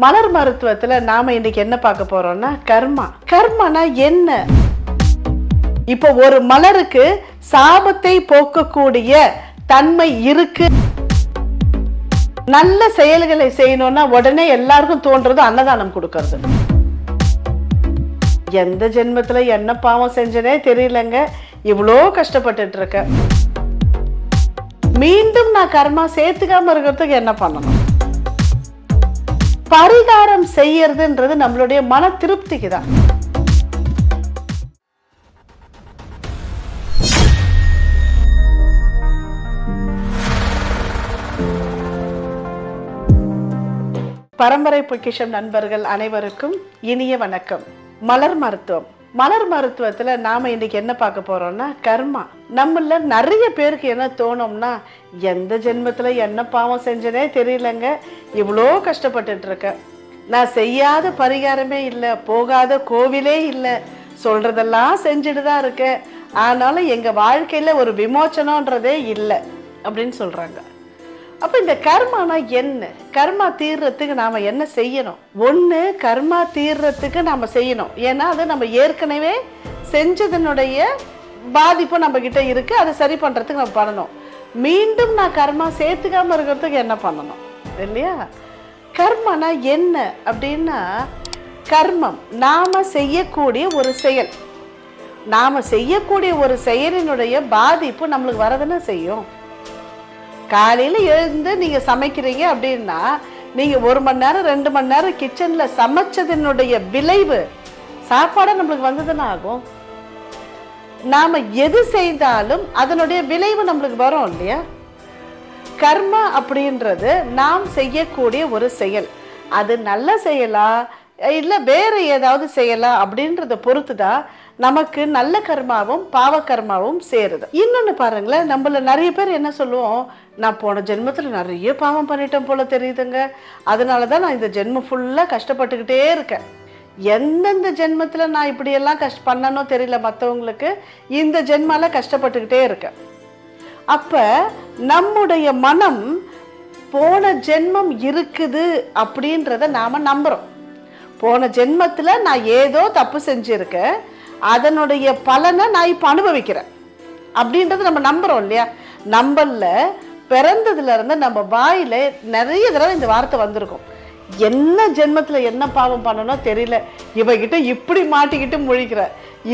மலர் மருத்துவத்துல நாம இன்னைக்கு என்ன பார்க்க போறோம்னா கர்மா. கர்மானா என்ன? இப்போ ஒரு மலருக்கு சாபத்தை போக்கக்கூடிய தன்மை இருக்கு. நல்ல செயல்களை செய்யணும்னா உடனே எல்லாருக்கும் தோன்றது அன்னதானம் கொடுக்கறது. எந்த ஜென்மத்துல என்ன பாவம் செஞ்சனே தெரியலங்க. இவ்வளோ கஷ்டப்பட்டுட்டு இருக்கேன் மீண்டும் நான் கர்மா சேர்த்துக்காம இருக்கிறதுக்கு என்ன பண்ணணும்? பரிகாரம் செய்யறதுன்றது நம்மளுடைய மன திருப்திக்கு தான் பரம்பரை பொக்கிஷம் நண்பர்கள் அனைவருக்கும் இனிய வணக்கம். மலர் மருத்துவம். மலர் மருத்துவத்தில் நாம் இன்னைக்கு என்ன பார்க்க போகிறோம்னா கர்மா. நம்மள நிறைய பேருக்கு என்ன தோணும்னா எந்த ஜென்மத்தில் என்ன பாவம் செஞ்சனே தெரியலங்க. இவ்வளோ கஷ்டப்பட்டுட்ருக்கேன் நான் செய்யாத பரிகாரமே இல்லை போகாத கோவிலே இல்லை. சொல்கிறதெல்லாம் செஞ்சுட்டு தான் இருக்கேன். ஆனாலும் எங்கள் வாழ்க்கையில் ஒரு விமோச்சனன்றதே இல்லை. அப்படின்னு சொல்கிறாங்க அப்போ இந்த கர்மானா என்ன? கர்மா தீர்றதுக்கு நாம் என்ன செய்யணும்? ஒன்று கர்மா தீர்றதுக்கு நாம் செய்யணும். ஏன்னா அது நம்ம ஏற்கனவே செஞ்சதனுடைய பாதிப்பு நம்ம கிட்ட இருக்கு. அதை சரி பண்ணுறதுக்கு நம்ம பண்ணணும். மீண்டும் நான் கர்மா சேர்த்துக்காம இருக்கிறதுக்கு என்ன பண்ணணும்? இல்லையா? கர்மனா என்ன அப்படின்னா கர்மம். நாம் செய்யக்கூடிய ஒரு செயல். நாம் செய்யக்கூடிய ஒரு செயலினுடைய பாதிப்பு நம்மளுக்கு வரதுன்னு செய்யும். காலையில் எழுந்து நீங்கள் சமைக்கிறீங்க அப்படின்னா நீங்கள் ஒரு மணி நேரம் ரெண்டு மணி நேரம் கிச்சனில் சமைச்சதனுடைய விளைவு சாப்பாடாக நம்மளுக்கு வந்ததுன்னு ஆகும். நாம் எது செய்தாலும் அதனுடைய விளைவு நம்மளுக்கு வரும் இல்லையா? கர்மா அப்படின்றது நாம் செய்யக்கூடிய ஒரு செயல். அது நல்ல செயலா இல்லை வேறு ஏதாவது செய்யலாம் அப்படின்றத பொறுத்து தான் நமக்கு நல்ல கர்மாவும் பாவ கர்மாவும் சேருது. இன்னொன்று பாருங்களேன் நம்மள நிறைய பேர் என்ன சொல்லுவோம் நான் போன ஜென்மத்தில் நிறைய பாவம் பண்ணிட்டேன் போல தெரியுதுங்க. அதனால தான் நான் இந்த ஜென்மம் ஃபுல்லாக கஷ்டப்பட்டுக்கிட்டே இருக்கேன். எந்தெந்த ஜென்மத்தில் நான் இப்படியெல்லாம் கஷ்ட பண்ணனோ தெரியல மற்றவங்களுக்கு இந்த ஜென்மால கஷ்டப்பட்டுக்கிட்டே இருக்கேன். அப்போ நம்முடைய மனம் போன ஜென்மம் இருக்குது அப்படின்றத நாம் நம்புகிறோம் போன ஜென்மத்தில் நான் ஏதோ தப்பு செஞ்சுருக்கேன். அதனுடைய பலனை நான் இப்போ அனுபவிக்கிறேன். அப்படின்றத நம்ம நம்புகிறோம் இல்லையா? நம்பல்ல பிறந்ததுலேருந்து நம்ம வாயில் நிறைய தடவை இந்த வார்த்தை வந்திருக்கும். என்ன ஜென்மத்தில் என்ன பாவம் பண்ணணும் தெரியல. இவகிட்ட இப்படி மாட்டிக்கிட்டு முழிக்கிற.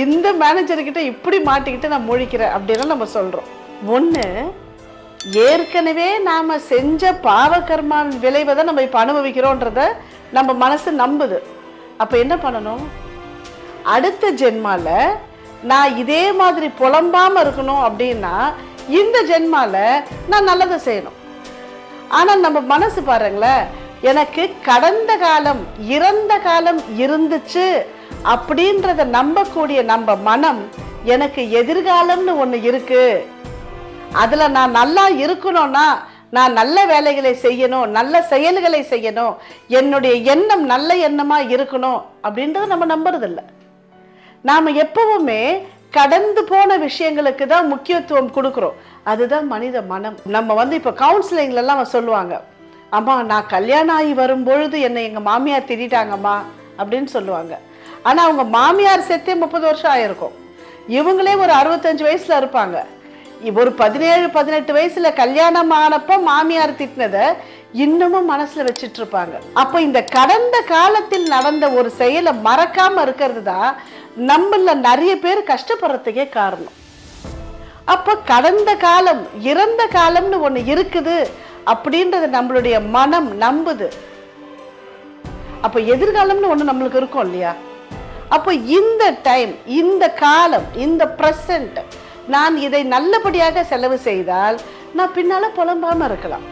இந்த மேனேஜர்கிட்ட இப்படி மாட்டிக்கிட்டு நான் முழிக்கிறேன் அப்படின்னு நம்ம சொல்கிறோம் ஒன்று ஏற்கனவே நாம் செஞ்ச பாவகர்மா விளைவை தான் நம்ம இப்போ அனுபவிக்கிறோன்றத நம்ம மனசு நம்புது. அப்போ என்ன பண்ணணும்? அடுத்த ஜென்மாவில் நான் இதே மாதிரி புலம்பாமல் இருக்கணும் அப்படின்னா இந்த ஜென்மாவில் நான் நல்லதை செய்யணும். ஆனால் நம்ம மனசு பாருங்களேன் எனக்கு கடந்த காலம் இறந்த காலம் இருந்துச்சு அப்படின்றத நம்பக்கூடிய நம்ம மனம் எனக்கு எதிர்காலம்னு ஒன்று இருக்குது அதில் நான் நல்லா இருக்கணும்னா நான் நல்ல வேலைகளை செய்யணும் நல்ல செயல்களை செய்யணும் என்னுடைய எண்ணம் நல்ல எண்ணமாக இருக்கணும் அப்படின்றத நம்ம நம்புறதில்ல. நாம் எப்பவுமே கடந்து போன விஷயங்களுக்கு தான் முக்கியத்துவம் கொடுக்குறோம். அதுதான் மனித மனம். நம்ம வந்து இப்போ கவுன்சிலிங்லலாம் சொல்லுவாங்க. அம்மா நான் கல்யாணம் ஆகி வரும்பொழுது என்னை எங்கள் மாமியார் திட்டாங்கம்மா அப்படின்னு சொல்லுவாங்க. ஆனால் அவங்க மாமியார் செத்தே முப்பது வருஷம் ஆயிருக்கும். இவங்களே ஒரு அறுபத்தஞ்சு வயசில் இருப்பாங்க. ஒரு பதினேழு பதினெட்டு வயசுல கல்யாணம் ஆனப்போ மாமியார் திட்டினதை இன்னமும் மனசுல வச்சிட்டு இருப்பாங்க அப்போ இந்த கடந்த காலத்தில் நடந்த ஒரு செயலை மறக்காம இருக்கிறது தான் நம்மள நிறைய பேர் கஷ்டப்படுறதுக்கே காரணம். அப்போ கடந்த காலம் இறந்த காலம்னு ஒன்று இருக்குது அப்படின்றது நம்மளுடைய மனம் நம்புது. அப்போ எதிர்காலம்னு ஒன்று நம்மளுக்கு இருக்கும் இல்லையா? அப்போ இந்த டைம் இந்த காலம் இந்த ப்ரெசண்ட் நான் இதை நல்லபடியாக செலவு செய்தால் நான் பின்னால் புலம்பாமல் இருக்கலாம்.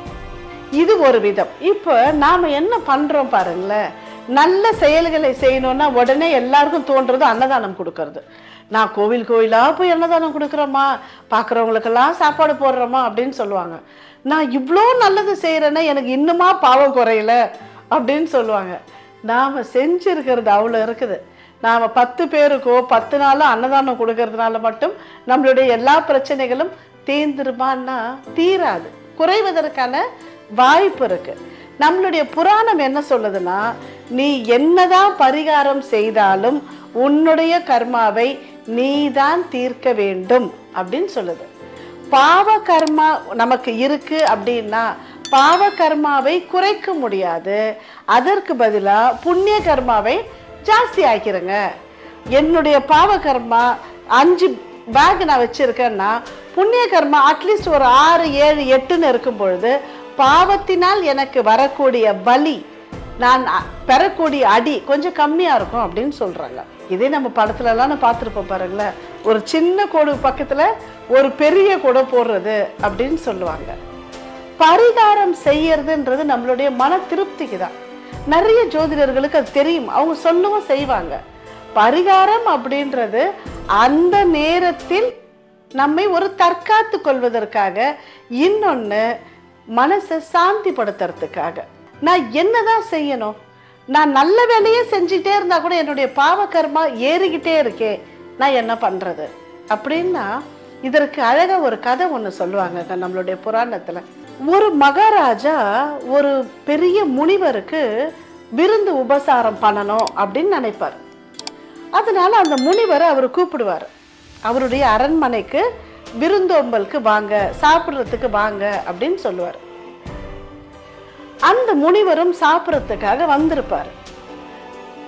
இது ஒரு விதம். இப்போ நாம் என்ன பண்ணுறோம் பாருங்களேன். நல்ல செயல்களை செய்யணும்னா உடனே எல்லாருக்கும் தோன்றது அன்னதானம் கொடுக்கறது. நான் கோவில் கோயிலாக போய் அன்னதானம் கொடுக்குறோமா? பார்க்குறவங்களுக்கெல்லாம் சாப்பாடு போடுறோமா? அப்படின்னு சொல்லுவாங்க. நான் இவ்வளோ நல்லது செய்கிறேன்னா எனக்கு இன்னுமா பாவம் குறையல அப்படின்னு சொல்லுவாங்க. நாம் செஞ்சுருக்கிறது அவ்வளோ இருக்குது. நாம் பத்து பேருக்கோ பத்து நாள் அன்னதானம் கொடுக்கறதுனால மட்டும் நம்மளுடைய எல்லா பிரச்சனைகளும் தீர்ந்துருமான்னா தீராது. குறைவதற்கான வாய்ப்பு இருக்குது நம்மளுடைய புராணம் என்ன சொல்லுதுன்னா நீ என்னதான் பரிகாரம் செய்தாலும் உன்னுடைய கர்மாவை நீதான் தீர்க்க வேண்டும் அப்படின்னு சொல்லுது. பாவ கர்மா நமக்கு இருக்கு அப்படின்னா பாவ கர்மாவை குறைக்க முடியாது. அதற்கு பதிலாக புண்ணிய கர்மாவை ஜாஸ்தி ஆக்கிருங்க என்னுடைய பாவகர்மா அஞ்சு பேக் நான் வச்சுருக்கேன்னா புண்ணிய கர்மா அட்லீஸ்ட் ஒரு ஆறு ஏழு எட்டுன்னு இருக்கும் பொழுது பாவத்தினால் எனக்கு வரக்கூடிய பலி நான் பெறக்கூடிய அடி கொஞ்சம் கம்மியாக இருக்கும் அப்படின்னு சொல்கிறாங்க இதே நம்ம படத்துலலாம் நான் பார்த்துருப்போம் பாருங்களேன். ஒரு சின்ன கோடு பக்கத்தில் ஒரு பெரிய கோடை போடுறது அப்படின்னு சொல்லுவாங்க. பரிகாரம் செய்யறதுன்றது நம்மளுடைய மன திருப்திக்கு தான். நிறைய ஜோதிடர்களுக்கு அது தெரியும். அவங்க சொல்லவும் செய்வாங்க. பரிகாரம் அப்படின்றது அந்த நேரத்தில் நம்மை ஒரு தற்காத்து கொள்வதற்காக இன்னொன்று மனசை சாந்திப்படுத்துறதுக்காக. நான் என்னதான் செய்யணும்? நான் நல்ல வேலையே செஞ்சுட்டே இருந்தால் கூட என்னுடைய பாவகர்மா ஏறிக்கிட்டே இருக்கேன் நான் என்ன பண்ணுறது அப்படின்னா இதற்கு அழகாக ஒரு கதை ஒன்று சொல்லுவாங்க நம்மளுடைய புராணத்தில். ஒரு மகாராஜா ஒரு பெரிய முனிவருக்கு விருந்து உபசாரம் பண்ணணும் அப்படின்னு நினைப்பார். அதனால அந்த முனிவரை அவர் கூப்பிடுவார். அவருடைய அரண்மனைக்கு விருந்தோம்பலுக்கு வாங்க சாப்பிட்றதுக்கு வாங்க அப்படின்னு சொல்லுவார். அந்த முனிவரும் சாப்பிட்றதுக்காக வந்திருப்பார்.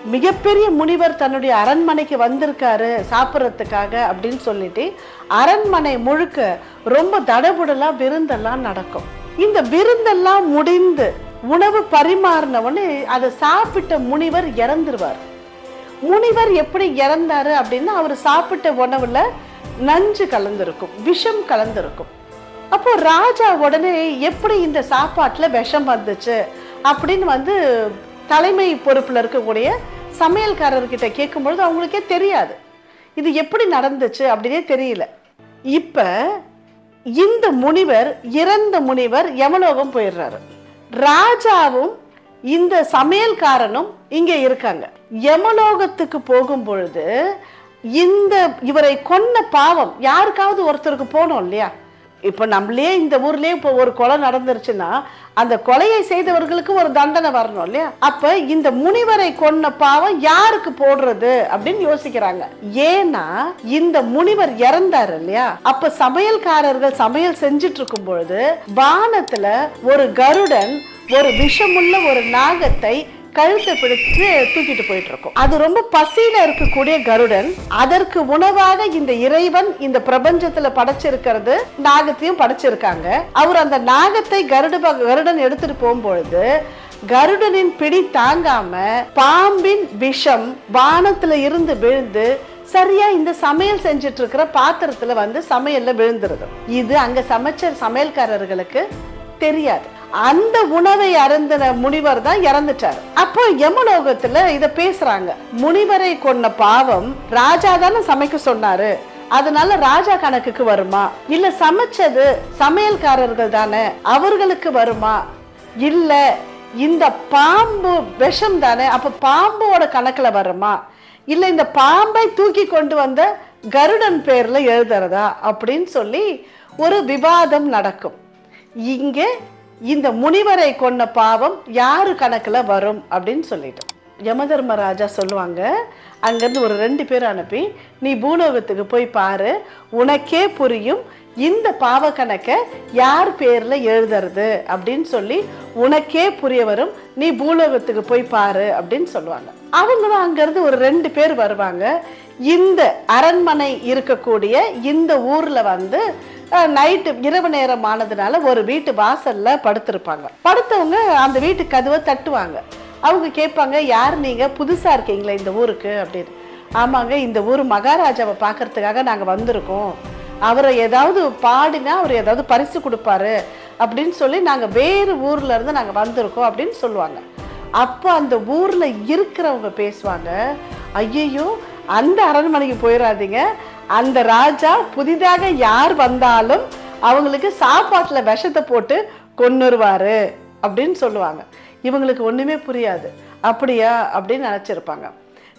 மிகப்பெரிய முனிவர் தன்னுடைய அரண்மனைக்கு வந்திருக்காரு சாப்பிட்றதுக்காக அப்படின்னு சொல்லிட்டு அரண்மனை முழுக்க ரொம்ப தடபுடலாக விருந்தெல்லாம் நடக்கும். இந்த விருந்தெல்லாம் முடிந்து உணவு பரிமாறின உடனே அதை சாப்பிட்ட முனிவர் இறந்துருவார். முனிவர் எப்படி இறந்தாரு அப்படின்னா அவர் சாப்பிட்ட உணவுல நஞ்சு கலந்திருக்கும் விஷம் கலந்திருக்கும். அப்போ ராஜா உடனே எப்படி இந்த சாப்பாட்டில் விஷம் வந்துச்சு அப்படின்னு வந்து தலைமை பொறுப்பில் இருக்கக்கூடிய சமையல்காரர்கிட்ட கேட்கும்பொழுது அவங்களுக்கே தெரியாது. இது எப்படி நடந்துச்சு அப்படின்னே தெரியல. இப்போ இந்த முனிவர் இறந்த முனிவர் யமலோகம் போயிடுறாரு. ராஜாவும் இந்த சமையல்காரனும் இங்க இருக்காங்க. யமலோகத்துக்கு போகும் பொழுது இந்த இவரை கொன்ன பாவம் யாருக்காவது ஒருத்தருக்கு போனோம் இல்லையா? இப்போ நம்மளே இந்த ஊர்லேயே இப்போ ஒரு கொலை நடந்துருச்சுன்னா அந்த கொலையை செய்தவர்களுக்கு ஒரு தண்டனை வரணும் இல்லையா? அப்போ இந்த முனிவரை கொன்ன பாவம் யாருக்கு போடுறது அப்படின்னு யோசிக்கிறாங்க. ஏன்னா இந்த முனிவர் இறந்தாரு இல்லையா? அப்ப சமையல்காரர்கள் சமையல் செஞ்சுட்டு இருக்கும் பொழுது வானத்துல ஒரு கருடன் ஒரு விஷமுள்ள ஒரு நாகத்தை கழுத்தை பிடிச்சு தூக்கிட்டு போயிட்டு இருக்கும். அது ரொம்ப பசியில இருக்கக்கூடிய கருடன் அதற்கு உணவாக இந்த இறைவன் இந்த பிரபஞ்சத்துல படைச்சிருக்கிறது நாகத்தையும் படைச்சிருக்காங்க. அவர் அந்த நாகத்தை கருடு கருடன் எடுத்துட்டு போகும்பொழுது கருடனின் பிடி தாங்காம பாம்பின் விஷம் வானத்துல இருந்து விழுந்து சரியா இந்த சமையல் செஞ்சுட்டு இருக்கிற பாத்திரத்துல வந்து சமையல்ல விழுந்துருது. இது அங்க சமைச்ச சமையல்காரர்களுக்கு தெரியாது. அந்த உணவை அருந்தின முனிவர் தான் இறந்துட்டார். அப்போ யமலோகத்துல இத பேசுறாங்க. முனிவரை கொன்ன பாவம் ராஜா தானே சமைக்க சொன்னாரு. அதனால ராஜா கணக்குக்கு வருமா? இல்ல சமைச்சது சமையல்காரர்கள் தானே அவர்களுக்கு வருமா? இல்ல இந்த பாம்பு விஷம் தானே அப்ப பாம்போட கணக்குல வருமா? இல்ல இந்த பாம்பை தூக்கி கொண்டு வந்த கருடன் பேர்ல எழுதுறதா? அப்படின்னு சொல்லி ஒரு விவாதம் நடக்கும். இங்கே இந்த முனிவரை கொன்ன பாவம் யாரு கணக்குல வரும் அப்படின்னு சொல்லிட்டோம். யமதர்மராஜா சொல்லுவாங்க அங்கேருந்து ஒரு ரெண்டு பேர் அனுப்பி நீ பூலோகத்துக்கு போய் பாரு. உனக்கே புரியும் இந்த பாவ கணக்கை யார் பேரில் எழுதுறது? அப்படின்னு சொல்லி உனக்கே புரிய வரும் நீ பூலோகத்துக்கு போய் பாரு. அப்படின்னு சொல்லுவாங்க. அவங்களும் அங்கேருந்து ஒரு ரெண்டு பேர் வருவாங்க. இந்த அரண்மனை இருக்கக்கூடிய இந்த ஊரில் வந்து நைட்டு இரவு நேரம் ஆனதுனால ஒரு வீட்டு வாசல்ல படுத்திருப்பாங்க. படுத்தவங்க அந்த வீட்டு கதவை தட்டுவாங்க. அவங்க கேட்பாங்க யார் நீங்கள் புதுசாக இருக்கீங்களா இந்த ஊருக்கு? அப்படின்னு. ஆமாங்க இந்த ஊர் மகாராஜாவை பார்க்கறதுக்காக நாங்கள் வந்திருக்கோம். அவரை ஏதாவது பாடினா அவர் ஏதாவது பரிசு கொடுப்பாரு அப்படின்னு சொல்லி நாங்கள் வேறு ஊரில் இருந்து நாங்கள் வந்திருக்கோம் அப்படின்னு சொல்லுவாங்க. அப்போ அந்த ஊரில் இருக்கிறவங்க பேசுவாங்க ஐயையோ அந்த அரண்மனைக்கு போயிடாதீங்க அந்த ராஜா புதிதாக யார் வந்தாலும் அவங்களுக்கு சாப்பாட்டில் விஷத்தை போட்டு கொன்னுருவாரு. அப்படின்னு சொல்லுவாங்க. இவங்களுக்கு ஒன்றுமே புரியாது. அப்படியா? அப்படின்னு நினச்சிருப்பாங்க.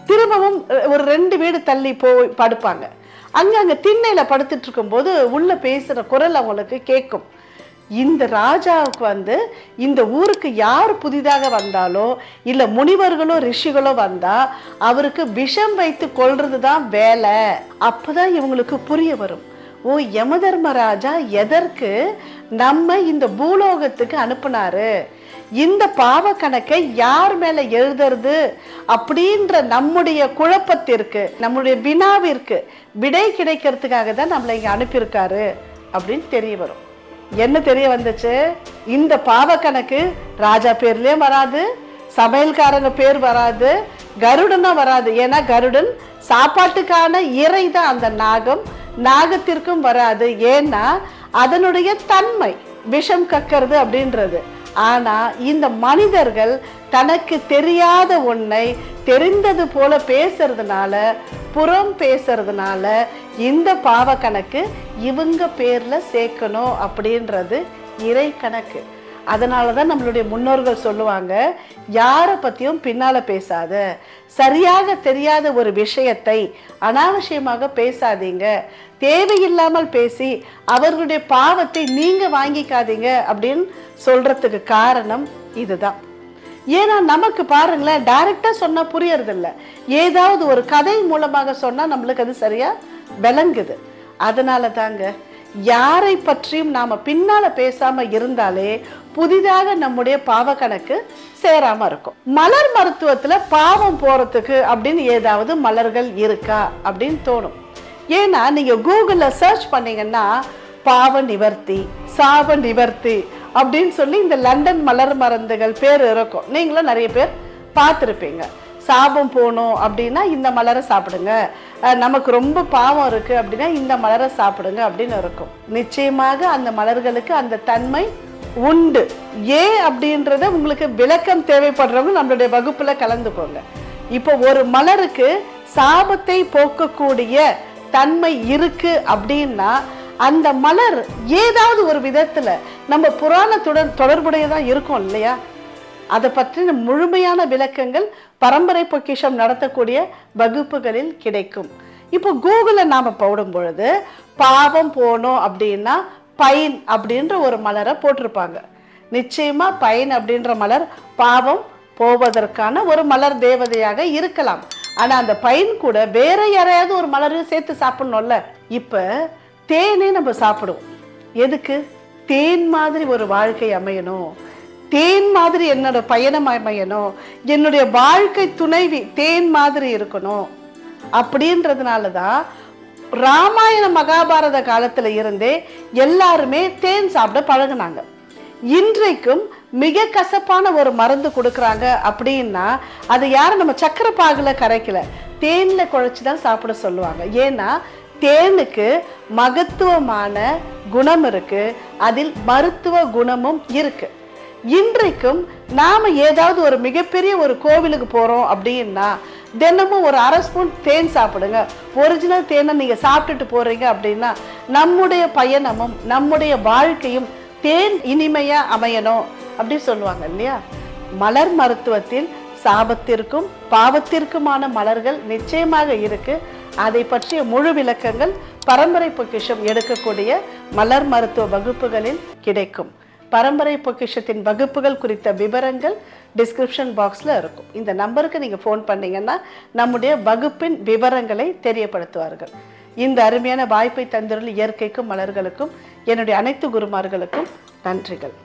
திரும்பவும் ஒரு ரெண்டு வீடு தள்ளி போய் படுப்பாங்க. அங்கே அங்கே திண்ணையில் படுத்துட்டு இருக்கும்போது உள்ளே பேசுகிற குரல் அவங்களுக்கு கேட்கும். இந்த ராஜாவுக்கு வந்து இந்த ஊருக்கு யார் புதிதாக வந்தாலோ இல்லை முனிவர்களோ ரிஷிகளோ வந்தால் அவருக்கு விஷம் வைத்து கொள்வது தான் வேலை. அப்பதான் இவங்களுக்கு புரிய வரும். ஓ யமதர்மராஜா எதற்கு நம்ம இந்த பூலோகத்துக்கு அனுப்புனாரு? இந்த பாவ கணக்கை யார் மேல எழுதுறது அப்படின்ற நம்முடைய குழப்பத்திற்கு நம்முடைய வினாவிற்கு விடை கிடைக்கிறதுக்காக தான் நம்மளை இங்கே அனுப்பியிருக்காரு அப்படின்னு தெரிய வரும். என்ன தெரிய வந்துச்சு? இந்த பாவ கணக்கு ராஜா பேர்லேயும் வராது சமையல்காரங்க பேர் வராது கருடனும் வராது. ஏன்னா கருடன் சாப்பாட்டுக்கான இறை தான் அந்த நாகம் நாகத்திற்கும் வராது. ஏன்னா அதனுடைய தன்மை விஷம் கக்கிறது அப்படின்றது. ஆனால் இந்த மனிதர்கள் தனக்கு தெரியாத ஒன்றை தெரிந்தது போல பேசுறதுனால புறம் பேசுறதுனால இந்த பாவ கணக்கு இவங்க பேரில் சேர்க்கணும் அப்படின்றது இறை கணக்கு. அதனால தான் நம்மளுடைய முன்னோர்கள் சொல்லுவாங்க யாரை பற்றியும் பின்னால் பேசாத. சரியாக தெரியாத ஒரு விஷயத்தை அனாவசியமாக பேசாதீங்க. தேவையில்லாமல் பேசி அவர்களுடைய பாவத்தை நீங்கள் வாங்கிக்காதீங்க. அப்படின்னு சொல்கிறதுக்கு காரணம் இதுதான். ஏன்னா நமக்கு பாருங்களேன் டைரெக்டாக சொன்னால் புரியறதில்ல. ஏதாவது ஒரு கதை மூலமாக சொன்னால் நம்மளுக்கு அது சரியாக விளங்குது. அதனால தாங்க யாரை பற்றியும் நாம் பின்னால் பேசாமல் இருந்தாலே புதிதாக நம்முடைய பாவ கணக்கு சேராம இருக்கும். மலர் மருத்துவத்துல பாவம் போறதுக்கு அப்படின்னு ஏதாவது மலர்கள் இருக்கா அப்படின்னு தோணும். ஏன்னா நீங்க கூகுள்ல சர்ச் பண்ணீங்கன்னா பாவ நிவர்த்தி சாப நிவர்த்தி அப்படின்னு சொல்லி இந்த லண்டன் மலர் மருந்துகள் பேர் இருக்கும். நீங்களும் நிறைய பேர் பார்த்துருப்பீங்க. சாபம் போகணும் அப்படின்னா இந்த மலரை சாப்பிடுங்க. நமக்கு ரொம்ப பாவம் இருக்குது அப்படின்னா இந்த மலரை சாப்பிடுங்க அப்படின்னு இருக்கும். நிச்சயமாக அந்த மலர்களுக்கு அந்த தன்மை உண்டு. ஏன் அப்படின்றத உங்களுக்கு விளக்கம் தேவைப்படுறவங்க நம்மளுடைய வகுப்பில் கலந்துக்கோங்க. இப்போ ஒரு மலருக்கு சாபத்தை போக்கக்கூடிய தன்மை இருக்கு அப்படின்னா அந்த மலர் ஏதாவது ஒரு விதத்தில் நம்ம புராணத்துடன் தொடர்புடையதாக இருக்கும் இல்லையா? அதை பற்றின முழுமையான விளக்கங்கள் பரம்பரை பொக்கிஷம் நடத்தக்கூடிய வகுப்புகளில் கிடைக்கும். இப்போ கூகுளில் நாம் போடும் பொழுது பாவம் போனோம் அப்படின்னா பைன் அப்படின்ற ஒரு மலரை போட்டிருப்பாங்க. நிச்சயமாக பைன் அப்படின்ற மலர் பாவம் போவதற்கான ஒரு மலர் தேவதையாக இருக்கலாம். ஆனால் அந்த பைன் கூட வேற யாரையாவது ஒரு மலரையும் சேர்த்து சாப்பிடணும்ல. இப்போ தேனே நம்ம சாப்பிடுவோம். எதுக்கு? தேன் மாதிரி ஒரு வாழ்க்கை அமையணும். தேன் மாதிரி என்னோட பயணம் அமையணும். என்னுடைய வாழ்க்கை துணைவி தேன் மாதிரி இருக்கணும். அப்படின்றதுனால தான் ராமாயண மகாபாரத காலத்தில் இருந்தே எல்லாருமே தேன் சாப்பிட பழகுனாங்க. இன்றைக்கும் மிக கசப்பான ஒரு மருந்து கொடுக்குறாங்க அப்படின்னா அது யாரும் நம்ம சக்கரை பாகில் கரைக்கல. தேனில் குழைச்சி தான் சாப்பிட சொல்லுவாங்க. ஏன்னா தேனுக்கு மகத்துவமான குணம் இருக்கு. அதில் மருத்துவ குணமும் இருக்கு. இன்றைக்கும் நாம் ஏதாவது ஒரு மிகப்பெரிய ஒரு கோவிலுக்கு போகிறோம் அப்படின்னா தினமும் ஒரு அரை ஸ்பூன் தேன் சாப்பிடுங்க. ஒரிஜினல் தேனை நீங்கள் சாப்பிட்டுட்டு போகிறீங்க அப்படின்னா நம்முடைய பயணமும் நம்முடைய வாழ்க்கையும் தேன் இனிமையாக அமையணும் அப்படி சொல்லுவாங்க இல்லையா? மலர் மருத்துவத்தில் சாபத்திற்கும் பாவத்திற்குமான மலர்கள் நிச்சயமாக இருக்கு. அதை பற்றிய முழு விளக்கங்கள் பரம்பரை பொக்கிஷம் எடுக்கக்கூடிய மலர் மருத்துவ வகுப்புகளில் கிடைக்கும். பரம்பரை பொக்கிஷத்தின் வகுப்புகள் குறித்த விவரங்கள் டிஸ்கிரிப்ஷன் பாக்ஸில் இருக்கும். இந்த நம்பருக்கு நீங்கள் ஃபோன் பண்ணிங்கன்னா நம்முடைய வகுப்பின் விவரங்களை தெரியப்படுத்துவார்கள். இந்த அருமையான வாய்ப்பை தந்துள்ள இயற்கைக்கும் மலர்களுக்கும் என்னுடைய அனைத்து குருமார்களுக்கும் நன்றிகள்.